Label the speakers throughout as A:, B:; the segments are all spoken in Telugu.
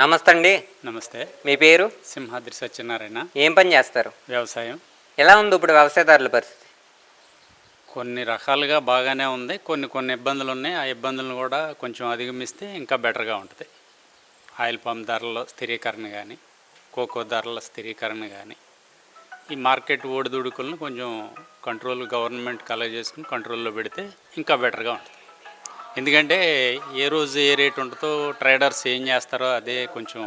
A: నమస్తే అండి
B: నమస్తే.
A: మీ పేరు?
B: సింహాద్రి సత్యనారాయణ.
A: ఏం పని చేస్తారు?
B: వ్యవసాయం.
A: ఎలా ఉంది ఇప్పుడు వ్యవసాయదారుల పరిస్థితి?
B: కొన్ని రకాలుగా బాగానే ఉంది. కొన్ని కొన్ని ఇబ్బందులు ఉన్నాయి. ఆ ఇబ్బందులను కూడా కొంచెం అధిగమిస్తే ఇంకా బెటర్గా ఉంటుంది. ఆయిల్ పంప్ ధరల స్థిరీకరణ కానీ కోకో ధరల స్థిరీకరణ కానీ ఈ మార్కెట్ ఓడిదుడుకులను కొంచెం కంట్రోల్ గవర్నమెంట్ కలెక్ట్ చేసుకుని కంట్రోల్లో పెడితే ఇంకా బెటర్గా ఉంటుంది. ఎందుకంటే ఏ రోజు ఏ రేట్ ఉంటుందో ట్రేడర్స్ ఏం చేస్తారో అదే కొంచెం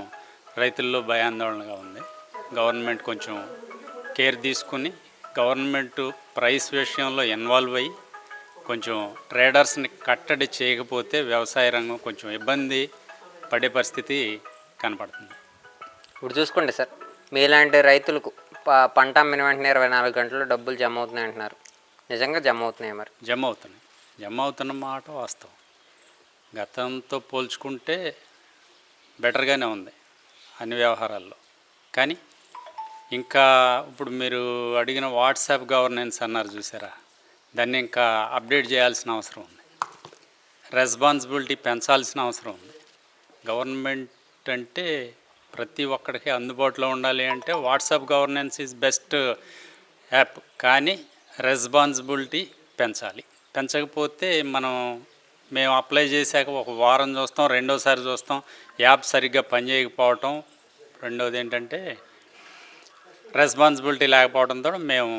B: రైతుల్లో భయాందోళనగా ఉంది. గవర్నమెంట్ కొంచెం కేర్ తీసుకుని గవర్నమెంట్ ప్రైస్ విషయంలో ఇన్వాల్వ్ అయ్యి కొంచెం ట్రేడర్స్ని కట్టడి చేయకపోతే వ్యవసాయ రంగం కొంచెం ఇబ్బంది పడే పరిస్థితి కనపడుతుంది.
A: ఇప్పుడు చూసుకోండి సార్ మీలాంటి రైతులకు పంట అమ్మిన వెంటనే ఇరవై నాలుగు గంటలు డబ్బులు జమ అవుతున్నాయి అంటున్నారు. నిజంగా జమ అవుతున్నాయి మరి?
B: జమ అవుతున్నాయి. జమ అవుతున్న మాట వాస్తవం. గతంతో పోల్చుకుంటే బెటర్గానే ఉంది అన్ని వ్యవహారాల్లో. కానీ ఇంకా ఇప్పుడు మీరు అడిగిన వాట్సాప్ గవర్నెన్స్ అన్నారు చూసారా? దాన్ని ఇంకా అప్డేట్ చేయాల్సిన అవసరం ఉంది. రెస్పాన్సిబిలిటీ పెంచాల్సిన అవసరం ఉంది. గవర్నమెంట్ అంటే ప్రతి ఒక్కడికి అందుబాటులో ఉండాలి అంటే WhatsApp governance is best app. కానీ రెస్పాన్సిబిలిటీ పెంచాలి. పెంచకపోతే మనం మేము అప్లై చేశాక ఒక వారం చూస్తాం రెండోసారి చూస్తాం యాప్ సరిగ్గా పనిచేయకపోవటం రెండోది ఏంటంటే రెస్పాన్సిబిలిటీ లేకపోవడంతో మేము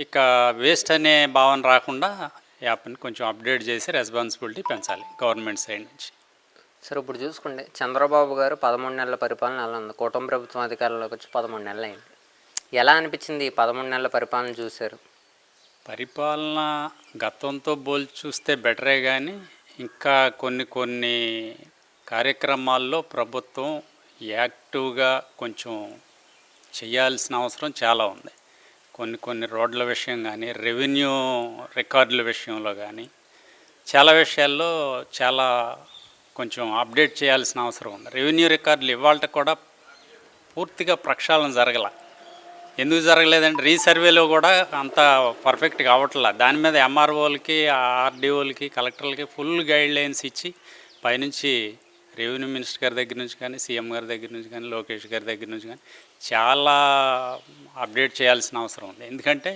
B: ఇక వేస్ట్ అనే భావన రాకుండా యాప్ని కొంచెం అప్డేట్ చేసి రెస్పాన్సిబిలిటీ పెంచాలి గవర్నమెంట్ సైడ్ నుంచి.
A: సరే ఇప్పుడు చూసుకోండి. చంద్రబాబు గారు పదమూడు నెలల పరిపాలన ఎలా ఉంది? కుటుంబ ప్రభుత్వం అధికారంలోకి వచ్చి పదమూడు నెలలు అయింది. ఎలా అనిపించింది ఈ పదమూడు నెలల పరిపాలన చూశారు?
B: పరిపాలన గతంతో పోల్చి చూస్తే బెటరే కానీ ఇంకా కొన్ని కొన్ని కార్యక్రమాల్లో ప్రభుత్వం యాక్టివ్గా కొంచెం చేయాల్సిన అవసరం చాలా ఉంది. కొన్ని కొన్ని రోడ్ల విషయం కానీ రెవెన్యూ రికార్డుల విషయంలో కానీ చాలా విషయాల్లో చాలా కొంచెం అప్డేట్ చేయాల్సిన అవసరం ఉంది. రెవెన్యూ రికార్డులు ఇవాళ కూడా పూర్తిగా ప్రక్షాళన జరగల. ఎందుకు జరగలేదంటే రీసర్వేలో కూడా అంత పర్ఫెక్ట్గా అవ్వట్లా దాని మీద ఎంఆర్ఓలకి ఆర్డీఓలకి కలెక్టర్లకి ఫుల్ గైడ్ లైన్స్ ఇచ్చి పైనుంచి రెవెన్యూ మినిస్టర్ గారి దగ్గర నుంచి కానీ సీఎం గారి దగ్గర నుంచి కానీ లోకేష్ గారి దగ్గర నుంచి కానీ చాలా అప్డేట్ చేయాల్సిన అవసరం ఉంది. ఎందుకంటే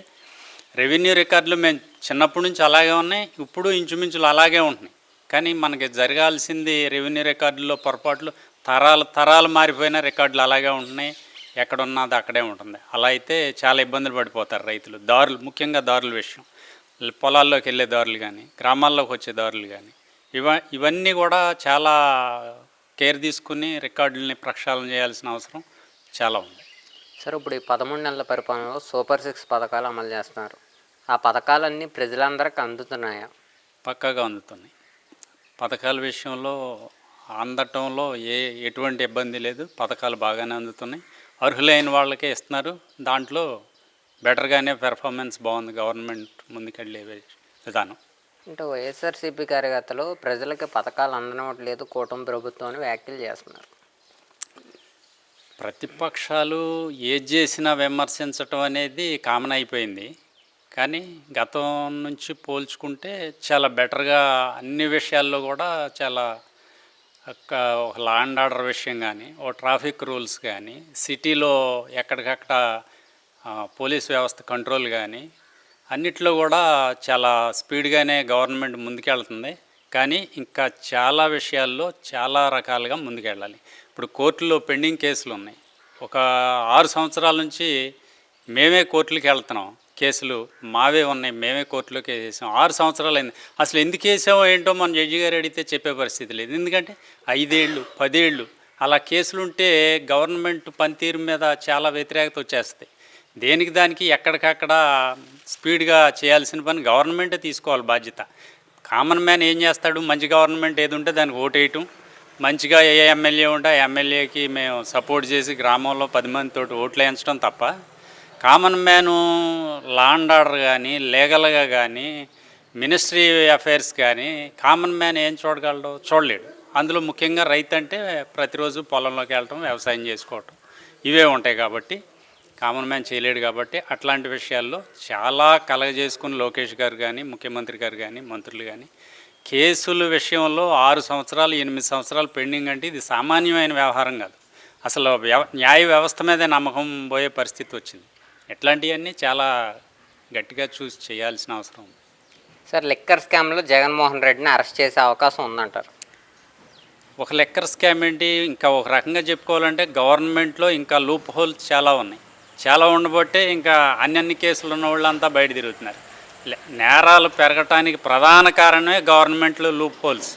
B: రెవెన్యూ రికార్డులు మేము చిన్నప్పటి నుంచి అలాగే ఉన్నాయి ఇప్పుడు ఇంచుమించులు అలాగే ఉంటున్నాయి. కానీ మనకి జరగాల్సింది రెవెన్యూ రికార్డుల్లో పొరపాట్లు తరాలు తరాలు మారిపోయిన రికార్డులు అలాగే ఉంటున్నాయి. ఎక్కడ ఉన్నది అక్కడే ఉంటుంది. అలా అయితే చాలా ఇబ్బందులు పడిపోతారు రైతులు. దారులు ముఖ్యంగా దారుల విషయం. పొలాల్లోకి వెళ్ళే దారులు కానీ గ్రామాల్లోకి వచ్చే దారులు కానీ ఇవ ఇవన్నీ కూడా చాలా కేర్ తీసుకుని రికార్డుల్ని ప్రక్షాళన చేయాల్సిన అవసరం చాలా ఉంది.
A: సార్ ఇప్పుడు ఈ పదమూడు నెలల పరిపాలనలో సూపర్ సిక్స్ పథకాలు అమలు చేస్తున్నారు. ఆ పథకాలన్నీ ప్రజలందరికీ అందుతున్నాయా?
B: పక్కాగా అందుతున్నాయి. పథకాల విషయంలో అందటంలో ఏ ఎటువంటి ఇబ్బంది లేదు. పథకాలు బాగానే అందుతున్నాయి. అర్హులైన వాళ్ళకే ఇస్తున్నారు. దాంట్లో బెటర్గానే పెర్ఫార్మెన్స్ బాగుంది. గవర్నమెంట్ ముందుకెళ్ళే విధానం.
A: అంటే వైఎస్ఆర్సీపీ కార్యకర్తలు ప్రజలకి పథకాలు అందనవట్లేదు కూటమి ప్రభుత్వం అని వ్యాఖ్యలు చేస్తున్నారు.
B: ప్రతిపక్షాలు ఏది చేసినా విమర్శించటం అనేది కామన్ అయిపోయింది. కానీ గతం నుంచి పోల్చుకుంటే చాలా బెటర్గా అన్ని విషయాల్లో కూడా చాలా ఒక ఒక లా అండ్ ఆర్డర్ విషయం కానీ ఓ ట్రాఫిక్ రూల్స్ కానీ సిటీలో ఎక్కడికక్కడ పోలీస్ వ్యవస్థ కంట్రోల్ కానీ అన్నిట్లో కూడా చాలా స్పీడ్గానే గవర్నమెంట్ ముందుకెళ్తుంది. కానీ ఇంకా చాలా విషయాల్లో చాలా రకాలుగా ముందుకెళ్ళాలి. ఇప్పుడు కోర్టులో పెండింగ్ కేసులు ఉన్నాయి ఒక ఆరు సంవత్సరాల నుంచి మేమే కోర్టులకు వెళ్తున్నాం. కేసులు మావే ఉన్నాయి. మేమే కోర్టులోకి వేసాం ఆరు సంవత్సరాలు అయింది అసలు ఎందుకు వేసామో ఏంటో మన జడ్జి గారు అడిగితే చెప్పే పరిస్థితి లేదు. ఎందుకంటే ఐదేళ్ళు పదేళ్ళు అలా కేసులు ఉంటే గవర్నమెంట్ పనితీరు మీద చాలా వ్యతిరేకత వచ్చేస్తాయి దేనికి దానికి ఎక్కడికక్కడ స్పీడ్గా చేయాల్సిన పని గవర్నమెంటే తీసుకోవాలి బాధ్యత. కామన్ మ్యాన్ ఏం చేస్తాడు? మంచి గవర్నమెంట్ ఏది ఉంటే దానికి ఓటేయటం. మంచిగా ఏ ఎమ్మెల్యే ఉంటే ఆ ఎమ్మెల్యేకి మేము సపోర్ట్ చేసి గ్రామంలో పది మందితోటి ఓట్లు వేయించడం తప్ప common man law and order కానీ లీగల్గా కానీ మినిస్ట్రీ అఫైర్స్ కానీ కామన్ మ్యాన్ ఏం చూడగలడు? చూడలేడు. అందులో ముఖ్యంగా రైతు అంటే ప్రతిరోజు పొలంలోకి వెళ్ళటం వ్యవసాయం చేసుకోవటం. ఇవే ఉంటాయి కాబట్టి కామన్ మ్యాన్ చేయలేడు కాబట్టి అట్లాంటి విషయాల్లో చాలా కలగజేసుకుని లోకేష్ గారు కానీ ముఖ్యమంత్రి గారు కానీ మంత్రులు కానీ కేసుల విషయంలో ఆరు సంవత్సరాలు ఎనిమిది సంవత్సరాలు పెండింగ్ అంటే ఇది సామాన్యమైన వ్యవహారం కాదు. అసలు వ్యవ న్యాయ వ్యవస్థ మీదే నమ్మకం పోయే పరిస్థితి వచ్చింది. ఇట్లాంటివన్నీ చాలా గట్టిగా చూసి చేయాల్సిన అవసరం. ఉంది
A: సార్ లిక్కర్ స్కామ్లో జగన్మోహన్ రెడ్డిని అరెస్ట్ చేసే అవకాశం ఉందంటారు.
B: ఒక లెక్కర్ స్కామ్ ఏంటి? ఇంకా ఒక రకంగా చెప్పుకోవాలంటే గవర్నమెంట్లో ఇంకా లూప్ హోల్స్ చాలా ఉన్నాయి. చాలా ఉండబట్టే ఇంకా అన్ని అన్ని కేసులు ఉన్న వాళ్ళంతా బయట తిరుగుతున్నారు. నేరాలు పెరగటానికి ప్రధాన కారణమే గవర్నమెంట్లో లూప్ హోల్స్.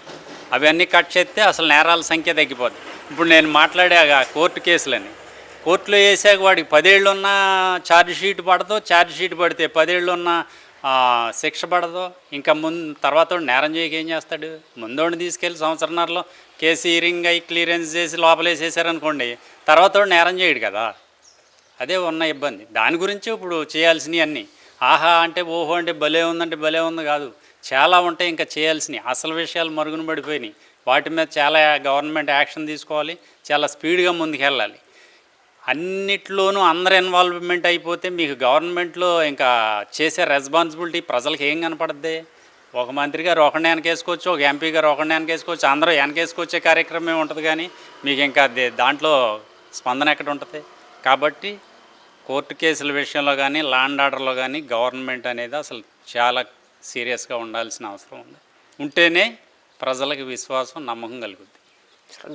B: అవన్నీ కట్ చేస్తే అసలు నేరాల సంఖ్య తగ్గిపోద్ది. ఇప్పుడు నేను మాట్లాడే కోర్టు కేసులని కోర్టులో వేసాక వాడికి పదేళ్ళు ఉన్న ఛార్జ్ షీట్ పడదు ఛార్జ్ షీట్ పడితే పదేళ్ళు ఉన్న శిక్ష పడదు ఇంకా ముందు తర్వాత వాడు నేరం చేయక ఏం చేస్తాడు? ముందోడిని తీసుకెళ్ళి సంవత్సరంన్నరలో కేసు హీరింగ్ అయి క్లియరెన్స్ చేసి లోపలేసేసారనుకోండి తర్వాత వాడు నేరం చేయడు కదా? అదే ఉన్న ఇబ్బంది. దాని గురించి ఇప్పుడు చేయాల్సినవి అన్నీ. ఆహా అంటే ఓహో అంటే భలే ఉందంటే భలే ఉంది కాదు. చాలా ఉంటాయి ఇంకా చేయాల్సినవి. అసలు విషయాలు మరుగున పడిపోయినాయి. వాటి మీద చాలా గవర్నమెంట్ యాక్షన్ తీసుకోవాలి. చాలా స్పీడ్గా ముందుకెళ్ళాలి. అన్నిట్లోనూ అందరు ఇన్వాల్వ్మెంట్ అయిపోతే మీకు గవర్నమెంట్లో ఇంకా చేసే రెస్పాన్సిబిలిటీ ప్రజలకు ఏం కనపడద్ది? ఒక మంత్రి గారు ఒకరిని వెనకేసుకోవచ్చు ఒక ఎంపీ గారు ఒకరిని వెనకేసుకోవచ్చు అందరూ వెనకేసుకొచ్చే కార్యక్రమం ఉంటుంది కానీ మీకు ఇంకా దే- దాంట్లో స్పందన ఎక్కడ ఉంటుంది? కాబట్టి కోర్టు కేసుల విషయంలో కానీ ల్యాండ్ ఆర్డర్లో కానీ గవర్నమెంట్ అనేది అసలు చాలా సీరియస్గా ఉండాల్సిన అవసరం ఉంది. ఉంటేనే ప్రజలకు విశ్వాసం నమ్మకం కలుగుద్ది.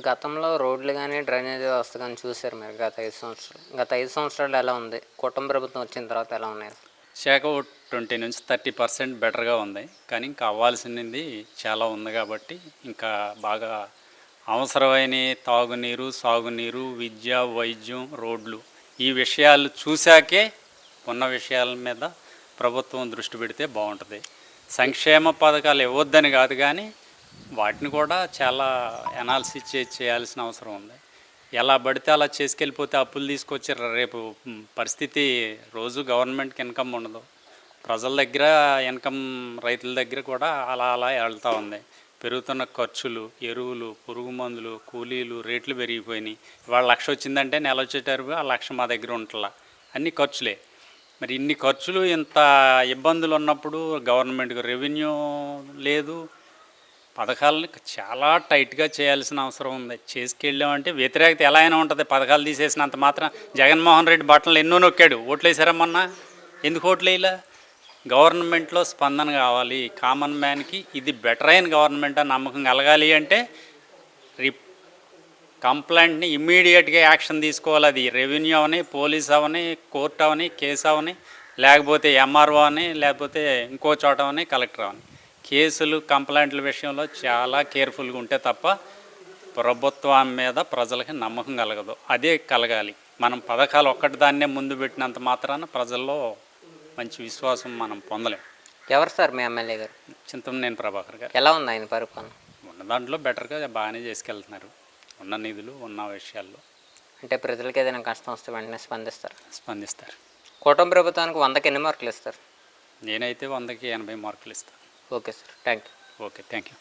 A: గతంలో రోడ్లు కానీ డ్రైనేజ్ వ్యవస్థ కానీ చూశారు మీరు గత ఐదు సంవత్సరాలు. గత ఐదు సంవత్సరాలు ఎలా ఉంది? కుటుంబ ప్రభుత్వం వచ్చిన తర్వాత ఎలా ఉన్నాయి?
B: శాఖ ట్వంటీ నుంచి థర్టీ పర్సెంట్ బెటర్గా ఉంది. కానీ ఇంకా అవ్వాల్సింది చాలా ఉంది కాబట్టి ఇంకా బాగా అవసరమైన తాగునీరు సాగునీరు విద్య వైద్యం రోడ్లు ఈ విషయాలు చూశాకే ఉన్న విషయాల మీద ప్రభుత్వం దృష్టి పెడితే బాగుంటుంది. సంక్షేమ పథకాలు ఇవ్వద్దని కాదు కానీ వాటిని కూడా చాలా ఎనాలిసిస్ చే చేయాల్సిన అవసరం ఉంది. ఎలా పడితే అలా చేసుకెళ్ళిపోతే అప్పులు తీసుకొచ్చి రేపు పరిస్థితి రోజు గవర్నమెంట్కి ఇన్కమ్ ఉండదు. ప్రజల దగ్గర ఇన్కమ్ రైతుల దగ్గర కూడా అలా అలా వెళ్తూ ఉంది. పెరుగుతున్న ఖర్చులు ఎరువులు పురుగు మందులు కూలీలు రేట్లు పెరిగిపోయినాయి. ఇవాళ లక్ష వచ్చిందంటే నెల వచ్చేటప్పుడు ఆ లక్ష మా దగ్గర ఉంటలా. అన్ని ఖర్చులే. మరి ఇన్ని ఖర్చులు ఇంత ఇబ్బందులు ఉన్నప్పుడు గవర్నమెంట్కి రెవెన్యూ లేదు. పథకాలను చాలా టైట్గా చేయాల్సిన అవసరం ఉంది. చేసుకెళ్ళామంటే వ్యతిరేకత ఎలా అయినా ఉంటుంది. పథకాలు తీసేసినంత మాత్రం జగన్మోహన్ రెడ్డి బట్టలు ఎన్నో నొక్కాడు. ఓట్లు వేసారమ్మన్నా ఎందుకు ఓట్లు వేయలే గవర్నమెంట్లో స్పందన కావాలి. కామన్ మ్యాన్కి ఇది బెటర్ అయిన గవర్నమెంట్ అని నమ్మకం కలగాలి అంటే రిప్ కంప్లైంట్ని ఇమ్మీడియట్గా యాక్షన్ తీసుకోవాలి. అది రెవెన్యూ అవని పోలీస్ అవని కోర్టు అవని కేసు అవని లేకపోతే ఎంఆర్ఓ అని లేకపోతే ఇంకో చోట అవని కలెక్టర్ అవని. కేసులు కంప్లైంట్ల విషయంలో చాలా కేర్ఫుల్గా ఉంటే తప్ప ప్రభుత్వం మీద ప్రజలకి నమ్మకం కలగదు. అదే కలగాలి. మనం పథకాలు ఒక్కటి దాన్నే ముందు పెట్టినంత మాత్రాన ప్రజల్లో మంచి విశ్వాసం మనం పొందలేం.
A: ఎవరు సార్ మీ ఎమ్మెల్యే గారు?
B: చింతమనేని ప్రభాకర్ గారు.
A: ఎలా ఉంది ఆయన పరిపాలన?
B: ఉన్న దాంట్లో బెటర్గా బాగానే చేసుకెళ్తున్నారు. ఉన్న నిధులు ఉన్న విషయాల్లో.
A: అంటే ప్రజలకు ఏదైనా కష్టం వస్తే వెంటనే స్పందిస్తారు.
B: స్పందిస్తారు.
A: కుటుంబ ప్రభుత్వానికి వందకి ఎన్ని మార్కులు ఇస్తారు?
B: నేనైతే వందకి ఎనభై మార్కులు ఇస్తాను.
A: Okay sir thank you
B: okay thank you